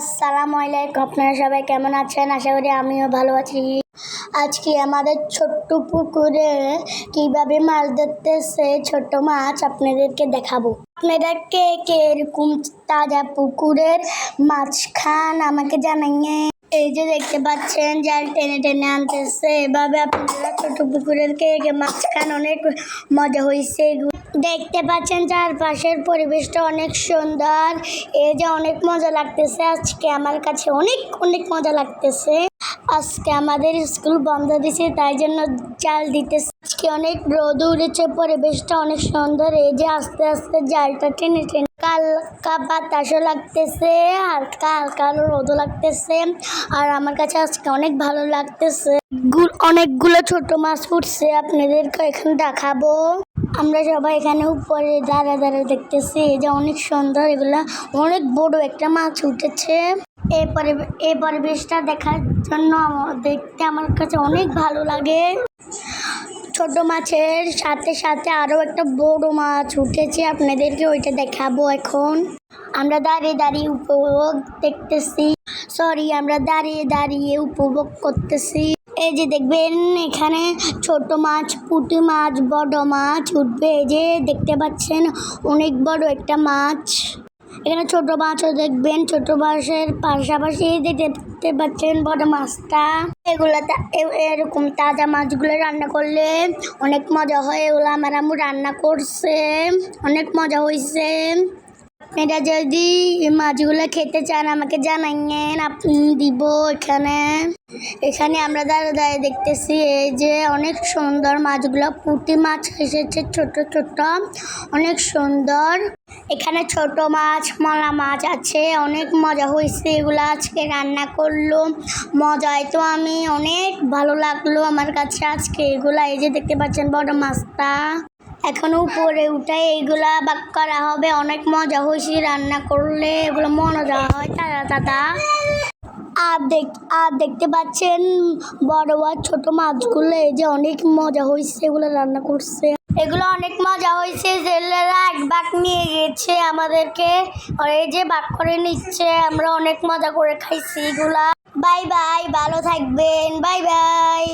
আসসালামু আলাইকুম। আপনারা সবাই কেমন আছেন? আশা করি আমিও ভালো আছি। আজকে আমাদের ছোট্ট পুকুরে কীভাবে মাছ ধরতেছে ছোট মাছ আপনাদেরকে দেখাবো। আপনারা কে কে এরকম তাজা পুকুরের মাছ খান আমাকে জানাইয়ে। এই যে দেখতে পাচ্ছেন জাল টেনে টেনে আনতেছে। এভাবে আপনারা ছোট পুকুরের কে কে মাছ খান অনেক মজা হয়েছে এগুলো দেখতে পাচ্ছেন চারপাশের পরিবেশটা অনেক সুন্দর। এই যে অনেক মজা লাগতেছে। আজকে আমার কাছে অনেক অনেক মজা লাগতেছে। আজকে আমাদের স্কুল বন্ধ দিছে, তাই জন্য জাল দিতেছে। আজকে অনেক রোদ উঠেছে পরিবেশটা অনেক সুন্দর। এই যে আস্তে আস্তে জালটা টেনে টেনে হালকা বাতাসও লাগতেছে হালকা হালকা রোদও লাগতেছে। আর আমার কাছে আজকে অনেক ভালো লাগতেছে। অনেকগুলো ছোট মাছ উঠছে, আপনাদেরকে এখানে দেখাবো। আমরা সবাই এখানে উপরে দাঁড়া দাঁড়া দেখতেছি। এই যে অনেক সুন্দর, এগুলা অনেক বড় একটা মাছ উঠেছে। এই এই পরিবেশটা দেখার জন্য দেখতে আমার কাছে অনেক ভালো লাগে। ছোট মাছের সাথে সাথে আরও একটা বড় মাছ উঠেছে। আপনাদেরকে ওইটা দেখাবো এখন। আমরা দাঁড়িয়ে দাঁড়িয়ে উপভোগ দেখতেছি। সরি আমরা দাঁড়িয়ে দাঁড়িয়ে উপভোগ করতেছি। এই যে দেখবেন, এখানে ছোট মাছ, পুঁটি মাছ, বড় মাছ উঠবে। এই যে দেখতে পাচ্ছেন, অনেক বড় একটা মাছ। এখানে ছোট মাছও দেখবেন, ছোট মাছের পাশাপাশি দেখতে পাচ্ছেন বড় মাছটা এগুলো এরকম তাজা মাছগুলো রান্না করলে অনেক মজা হয়। এগুলো আমার আম্মু রান্না করছে, অনেক মজা হয়েছে এটা যদি মাছগুলো খেতে চান আমাকে জানাইয়েন আপনি দিব এখানে এখানে আমরা দাঁড়িয়ে দাঁড়িয়ে দেখতেছি এই যে অনেক সুন্দর মাছগুলো পুঁটি মাছ এসেছে ছোট ছোট অনেক সুন্দর এখানে ছোট মাছ মলা মাছ আছে অনেক মজা হয়েছে এগুলো আজকে রান্না করল মজায় তো আমি অনেক ভালো লাগল আমার কাছে আজকে এগুলা এই যে দেখতে পাচ্ছেন বড় মাছটা এখন উপরে উঠে এইগুলা বাক করা হবে। অনেক মজা হয়েছে রান্না করলে, এগুলো মজা হয় তাজা তাজা আর দেখ, আর দেখতে পাচ্ছেন বড় আর ছোট মাছগুলো, এই যে অনেক মজা হয়েছে এগুলো রান্না করছে। এগুলো অনেক মজা হয়েছে, জেলেরা এক বাক নিয়ে গেছে আমাদেরকে। এই যে বাক করে নিচ্ছে, আমরা অনেক মজা করে খাইছি এগুলা। বাই বাই, ভালো থাকবেন, বাই বাই।